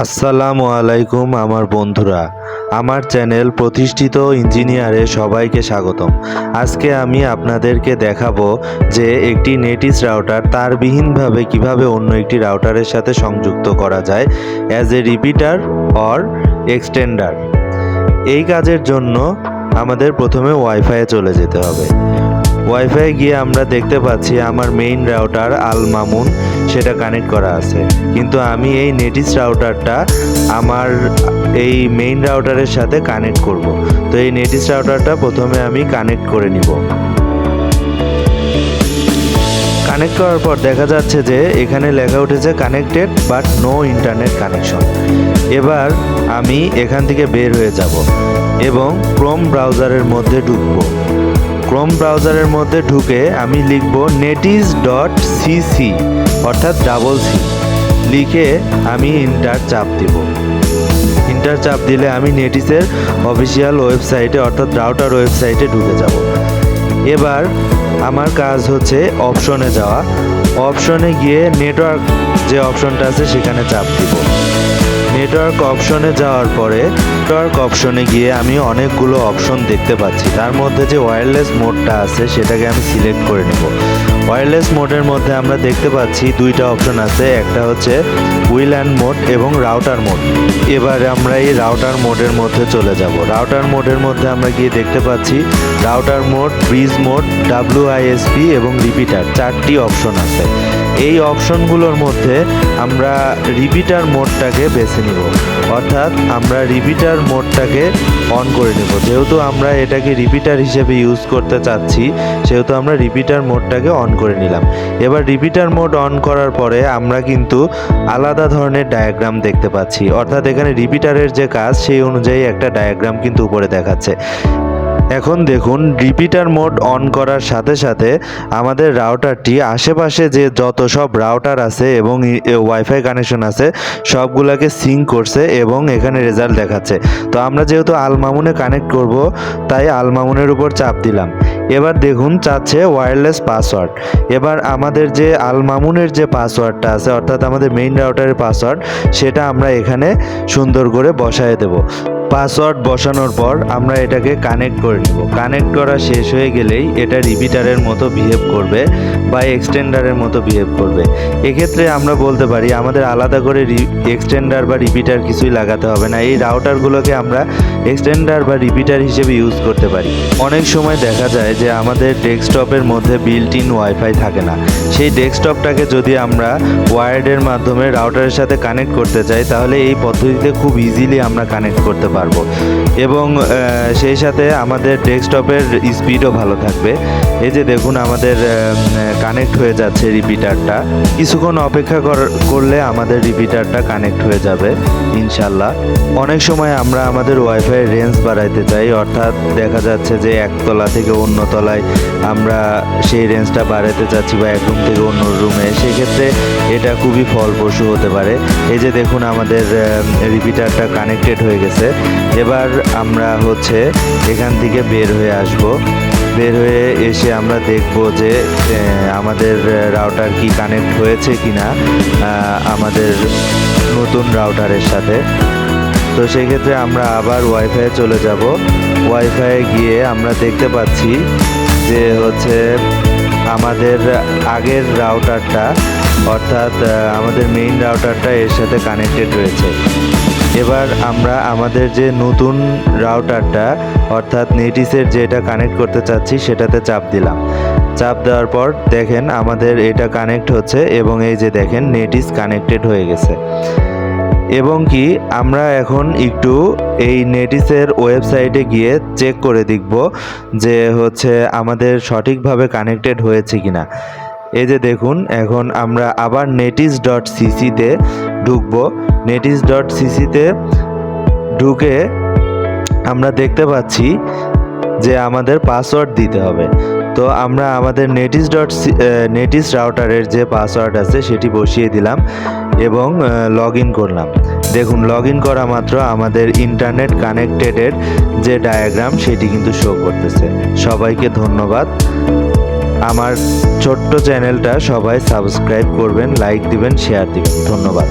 আসসালামু আলাইকুম আমার বন্ধুরা। আমার চ্যানেল প্রতিষ্ঠিত ইঞ্জিনিয়ারে সবাইকে স্বাগতম। আজকে আমি আপনাদেরকে দেখাবো যে একটি নেটিস রাউটার তারবিহীনভাবে কীভাবে অন্য একটি রাউটারের সাথে সংযুক্ত করা যায় as a repeater or extender এই কাজের জন্য আমাদের প্রথমে ওয়াইফাইয়ে চলে যেতে হবে। ওয়াইফাই গিয়ে আমরা দেখতে পাচ্ছি আমার মেইন রাউটার আল মামুন, সেটা কানেক্ট করা আছে। কিন্তু আমি এই নেটিস রাউটারটা আমার এই মেইন রাউটারের সাথে কানেক্ট করব। তো এই নেটিস রাউটারটা প্রথমে আমি কানেক্ট করে নিব। কানেক্ট করার পর দেখা যাচ্ছে যে এখানে লেখা উঠেছে connected but no internet connection এবার আমি এখান থেকে বের হয়ে যাব এবং ক্রোম ব্রাউজারের মধ্যে ঢুকবো। ক্রোম ব্রাউজারের মধ্যে ঢুকে আমি লিখব নেটিস ডট সিসি অর্থাৎ ডাবল সি লিখে আমি ইন্টার চাপ দিব। ইন্টার চাপ দিলে আমি নেটিসের অফিসিয়াল ওয়েবসাইটে অর্থাৎ রাউটার ওয়েবসাইটে ঢুকে যাব। এবার আমার কাজ হচ্ছে অপশনে যাওয়া। অপশনে গিয়ে নেটওয়ার্ক যে অপশনটা আছে, সেখানে চাপ দিব। নেটওয়ার্ক অপশনে যাওয়ার পরে নেটওয়ার্ক অপশনে গিয়ে আমি অনেকগুলো অপশন দেখতে পাচ্ছি। তার মধ্যে যে ওয়্যারলেস মোডটা আছে, সেটাকে আমি সিলেক্ট করে নেব। ওয়্যারলেস মোডের মধ্যে আমরা দেখতে পাচ্ছি দুইটা অপশন আছে। একটা হচ্ছে উইল অ্যান্ড মোড এবং রাউটার মোড। এবারে আমরা এই রাউটার মোডের মধ্যে চলে যাব। রাউটার মোডের মধ্যে আমরা গিয়ে দেখতে পাচ্ছি router mode, bridge mode, WISP এবং রিপিটার। চারটি অপশন আছে। এই অপশনগুলোর মধ্যে আমরা রিপিটার মোডটাকে বেছে নিব। অর্থাৎ আমরা রিপিটার মোডটাকে অন করে নেব। যেহেতু আমরা এটাকে রিপিটার হিসেবে ইউজ করতে চাচ্ছি, সেহেতু আমরা রিপিটার মোডটাকে অন করে নিলাম। এবার রিপিটার মোড অন করার পরে আমরা কিন্তু আলাদা ধরনের ডায়াগ্রাম দেখতে পাচ্ছি। অর্থাৎ এখানে রিপিটারের যে কাজ, সেই অনুযায়ী একটা ডায়াগ্রাম কিন্তু উপরে দেখাচ্ছে। এখন দেখুন রিপিটার মোড অন করার সাথে সাথে আমাদের রাউটারটি আশেপাশে যে যত সব রাউটার আছে এবং ওয়াইফাই কানেকশন আছে, সবগুলোকে সিঙ্ক করছে এবং এখানে রেজাল্ট দেখাচ্ছে। তো আমরা যেহেতু আলমামুনে কানেক্ট করব, তাই আলমামুনের উপর চাপ দিলাম। এবার দেখুন, চাচ্ছে ওয়্যারলেস পাসওয়ার্ড এবার আমাদের যে আলমামুনের যে পাসওয়ার্ডটা আছে, অর্থাৎ আমাদের মেইন রাউটারের পাসওয়ার্ড সেটা আমরা এখানে সুন্দর করে বসায় দেব। পাসওয়ার্ড বসানোর পর আমরা এটাকে কানেক্ট করে নিব। কানেক্ট করা শেষ হয়ে গেলেই এটা রিপিটারের মতো বিহেভ করবে বা এক্সটেন্ডারের মতো বিহেভ করবে। এক্ষেত্রে আমরা বলতে পারি, আমাদের আলাদা করে এক্সটেন্ডার বা রিপিটার কিছুই লাগাতে হবে না। এই রাউটারগুলোকে আমরা এক্সটেন্ডার বা রিপিটার হিসেবে ইউজ করতে পারি। অনেক সময় দেখা যায় যে আমাদের ডেস্কটপের মধ্যে বিল্ট ইন ওয়াইফাই থাকে না। সেই ডেস্কটপটাকে যদি আমরা ওয়ার্ডের মাধ্যমে রাউটারের সাথে কানেক্ট করতে চাই, তাহলে এই পদ্ধতিতে খুব ইজিলি আমরা কানেক্ট করতে পারব। এবং সেই সাথে আমাদের ডেস্কটপের স্পিডও ভালো থাকবে। এই যে দেখুন আমাদের কানেক্ট হয়ে যাচ্ছে রিপিটারটা। কিছুক্ষণ অপেক্ষা কর- করলে আমাদের রিপিটারটা কানেক্ট হয়ে যাবে, ইনশাল্লাহ। অনেক সময় আমরা আমাদের ওয়াইফাই রেঞ্জ বাড়াইতে চাই, অর্থাৎ দেখা যাচ্ছে যে একতলা থেকে অন্য তলায় আমরা সেই রেঞ্জটা বাড়াতে চাচ্ছি বা এক রুম থেকে অন্য রুমে সেক্ষেত্রে এটা খুবই ফলপ্রসূ হতে পারে। এই যে দেখুন আমাদের রিপিটারটা কানেক্টেড হয়ে গেছে। এবার আমরা হচ্ছে এখান থেকে বের হয়ে আসব। বের হয়ে এসে আমরা দেখব যে আমাদের রাউটার কি কানেক্ট হয়েছে কিনা আহ, আমাদের নতুন রাউটারের সাথে। তো সেক্ষেত্রে আমরা আবার ওয়াইফাই চলে যাব। ওয়াইফাই গিয়ে আমরা দেখতে পাচ্ছি যে হচ্ছে আমাদের আগের রাউটারটা অর্থাৎ আমাদের মেইন রাউটারটা এর সাথে কানেক্টেড রয়েছে। এবার আমরা আমাদের যে নতুন রাউটারটা অর্থাৎ নেটিসের যেটা কানেক্ট করতে চাচ্ছি, সেটাতে চাপ দিলাম। চাপ দেওয়ার পর দেখেন আমাদের এটা কানেক্ট হচ্ছে এবং এই যে দেখেন নেটিস কানেক্টেড হয়ে গেছে। এবং কি আমরা এখন একটু এই নেটিসের ওয়েবসাইটে গিয়ে চেক করে দেখব যে হচ্ছে আমাদের সঠিকভাবে কানেক্টেড হয়েছে কিনা। এই যে দেখুন, এখন আমরা আবার নেটিস ডট সিসিতে ঢুকবো। নেটিস ডট সিসিতে ঢুকে আমরা দেখতে পাচ্ছি যে আমাদের পাসওয়ার্ড দিতে হবে। তো আমরা আমাদের নেটিস ডট নেটিস রাউটারের যে পাসওয়ার্ড আছে সেটি বসিয়ে দিলাম এবং লগ ইন করলাম। দেখুন লগ ইন করা মাত্র আমাদের ইন্টারনেট কানেক্টেডের যে ডায়াগ্রাম সেটি কিন্তু শো করতেছে। সবাইকে ধন্যবাদ। আমার ছোট্ট চ্যানেলটা সবাই সাবস্ক্রাইব করবেন লাইক দিবেন শেয়ার দিবেন। ধন্যবাদ।